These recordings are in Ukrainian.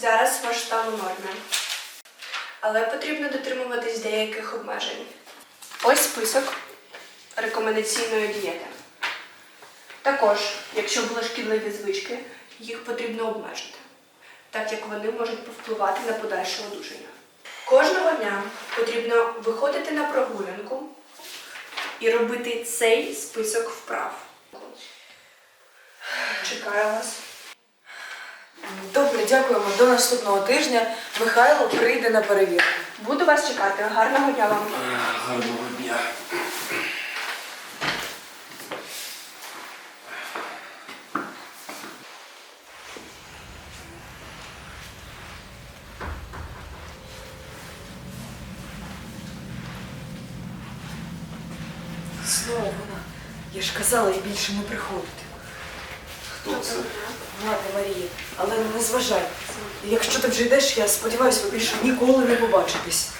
Зараз ваш стан у нормі. Але потрібно дотримуватись деяких обмежень. Ось список рекомендаційної дієти. Також, якщо були шкідливі звички, їх потрібно обмежити, так як вони можуть повпливати на подальше одужання. Кожного дня потрібно виходити на прогулянку і робити цей список вправ. Чекаю вас. Добре, дякуємо. До наступного тижня Михайло прийде на перевірку. Буду вас чекати. Гарного дня вам. Гарного дня. Знову вона. Я ж казала їй більше не приходити. Хто це? Мати Марії, але не зважай. Якщо ти вже йдеш, я сподіваюся, ви більше ніколи не побачитесь.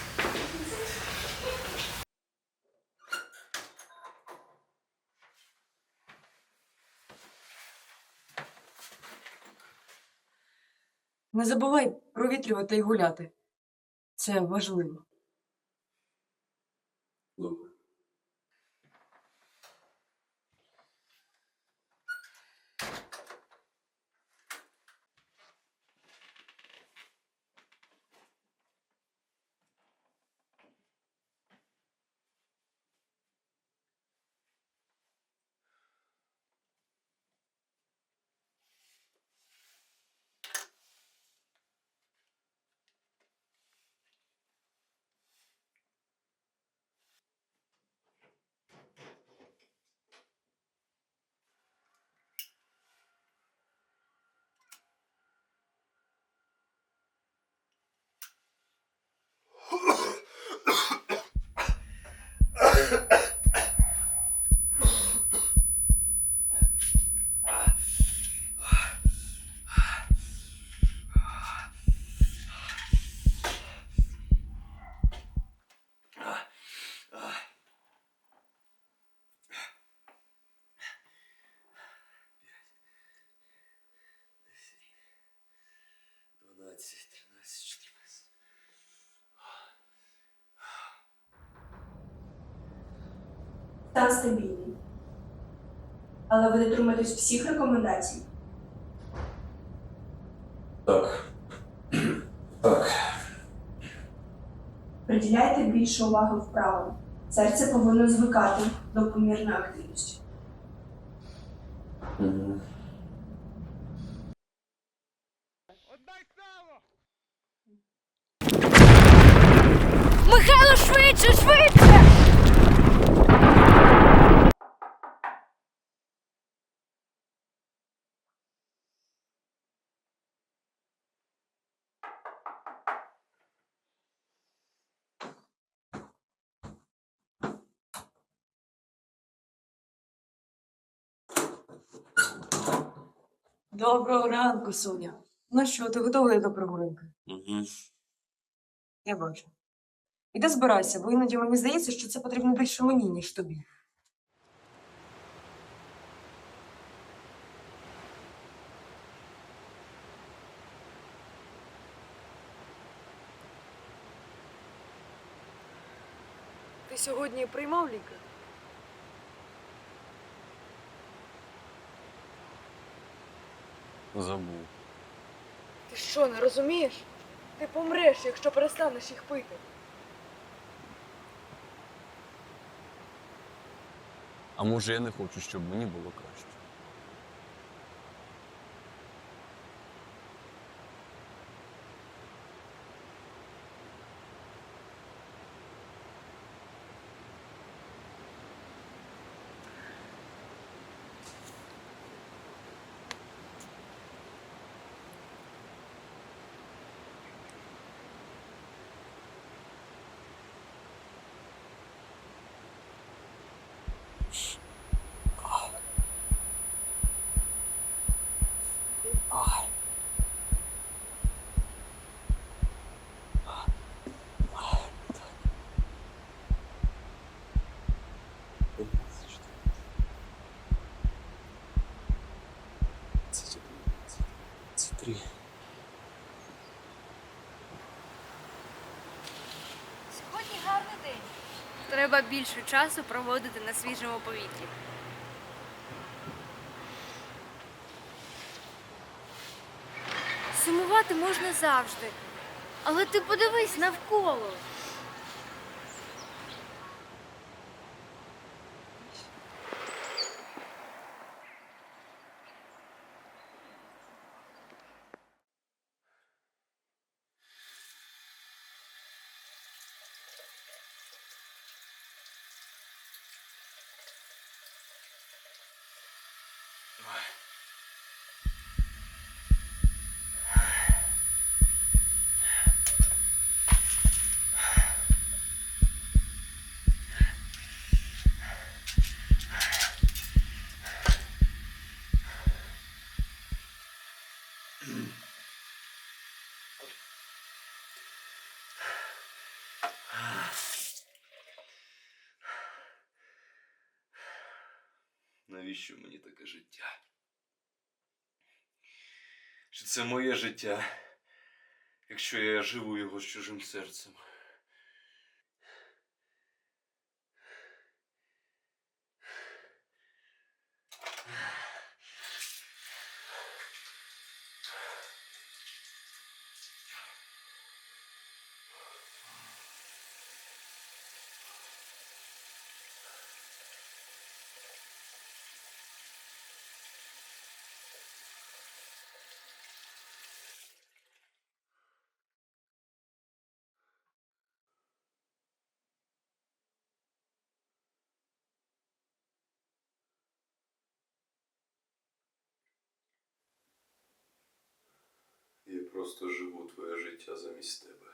Не забувай провітрювати і гуляти. Це важливо. 12, 13, 14. Стан стабільний. Але ви дотримуєтесь всіх рекомендацій. Так. Так. Приділяйте більше уваги вправо. Серце повинно звикати до помірної активності. Мгм. Михайло, швидше, швидше! Доброго ранку, Соня. Ну що, ти готова до прогулянки? Угу. Я бачу. Іди збирайся, бо іноді мені здається, що це потрібно більше мені, ніж тобі. Ти сьогодні приймав ліки? Забув. Ти що, не розумієш? Ти помреш, якщо перестанеш їх пити. А може я не хочу, щоб мені було краще. Дністрі. Сьогодні гарний день. Треба більше часу проводити на свіжому повітрі. Сумувати можна завжди, але ти подивись навколо. Навіщо мені таке життя? Чи це моє життя, якщо я живу його з чужим серцем? Я просто живу твоє життя замість тебе.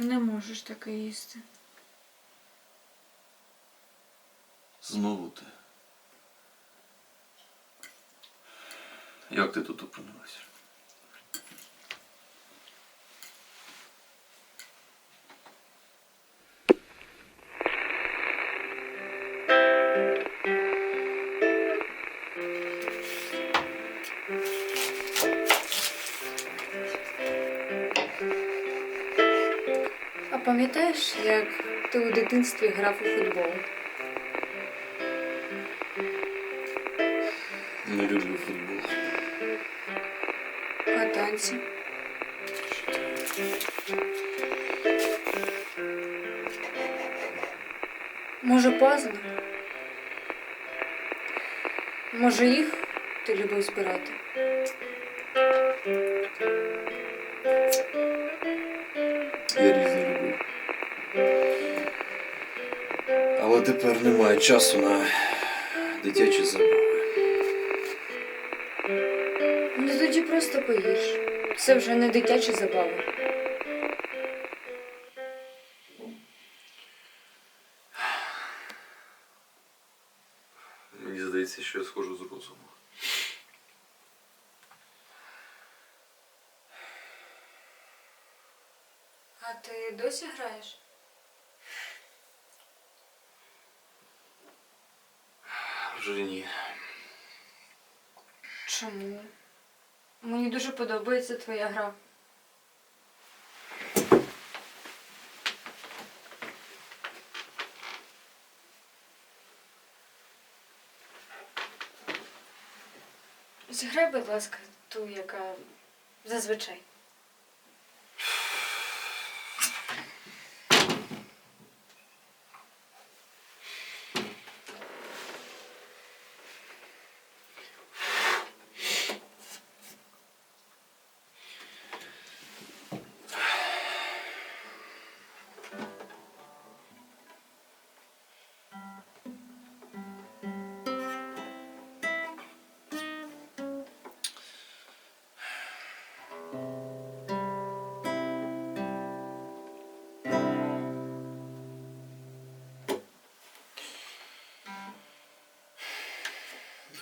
Ти не можеш таке їсти. Знову ти. Як ти тут опинилася? Пам'ятаєш, як ти у дитинстві грав у футбол? Не люблю футбол. А танці? Може, пазли? Може, їх ти любив збирати? Тепер немає часу на дитячі забави. Ну тоді просто поїж. Це вже не дитячі забави. Мені здається, що я схожу з розуму. А ти досі граєш? Вже. Чому? Мені дуже подобається твоя гра. Зіграй, будь ласка, ту, яка зазвичай.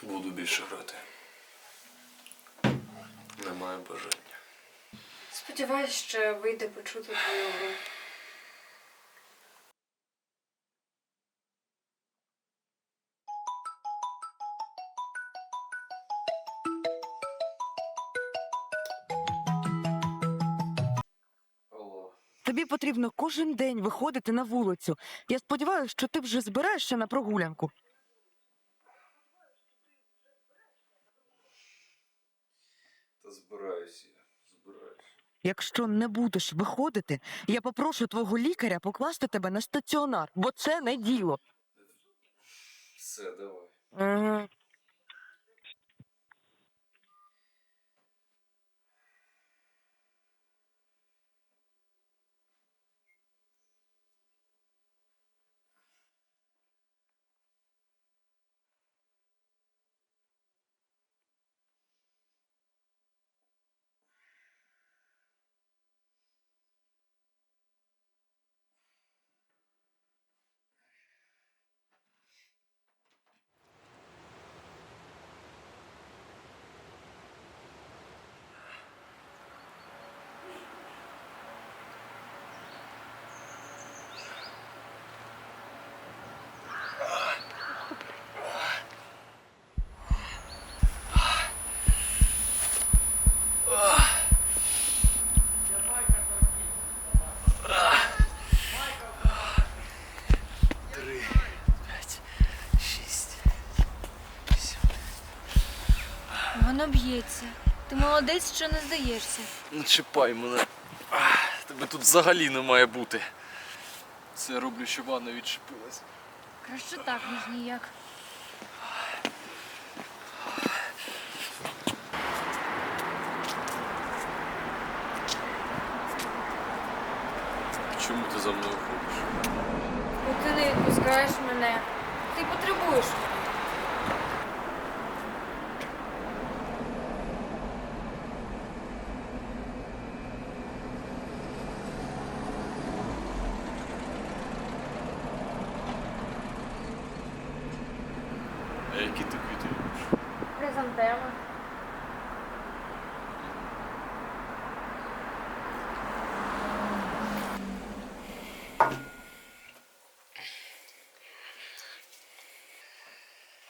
Буду більше грати. Немає бажання. Сподіваюсь, що вийде почути твою гру. Тобі потрібно кожен день виходити на вулицю. Я сподіваюся, що ти вже збираєшся на прогулянку. Збираюся. Збираюся. Якщо не будеш виходити, я попрошу твого лікаря покласти тебе на стаціонар, бо це не діло. Все, давай. Ага. Воно б'ється. Ти молодець, що не здаєшся. Не чіпай мене. Ах, Тебе тут взагалі не має бути. Це я роблю, щоб Анна відчепилась. Краще так, ніж ніяк. Чому ти за мною ходиш? Бо ти не відпускаєш мене. Ти потребуєш мене.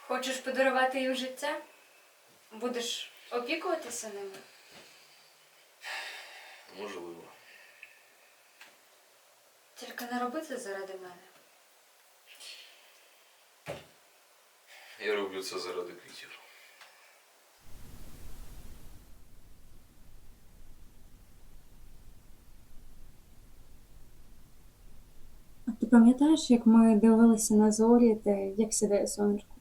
Хочеш подарувати їм життя? Будеш опікуватися ними? Можливо. Тільки не роби це заради мене. Я роблю це заради квітів. А ти пам'ятаєш, як ми дивилися на зорі та як сідає сонечко?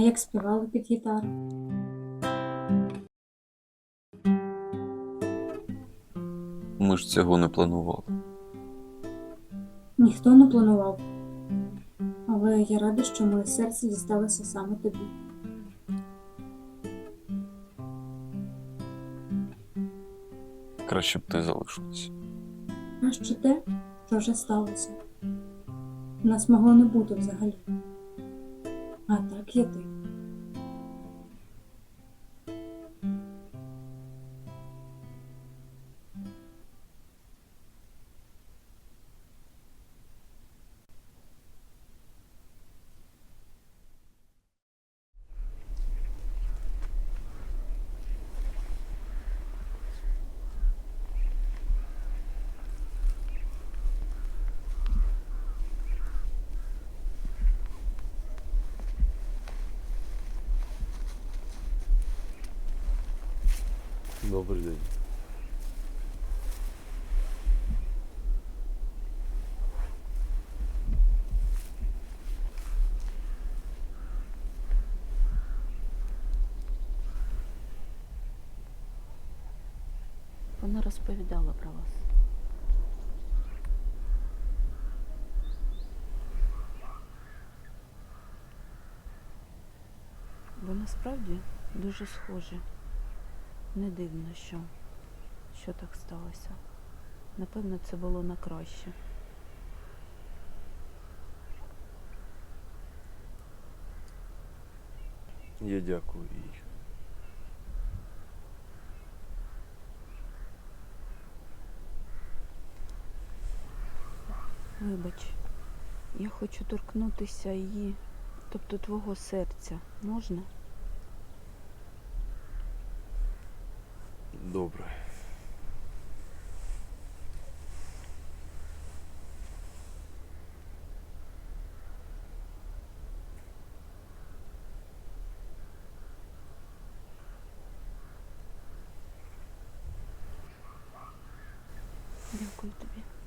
А як співали під гітару? Ми ж цього не планували. Ніхто не планував. Але я рада, що моє серце дісталося саме тобі. Краще б ти залишилась. А що те, що вже сталося? Нас могло не бути взагалі. А так є ти. Добрий день. Вона розповідала про вас. Ви насправді дуже схожі. Не дивно, що що так сталося. Напевно, це було на краще. Я дякую їй. Вибач, я хочу торкнутися її, тобто твого серця можна? Добре. Дякую тобі.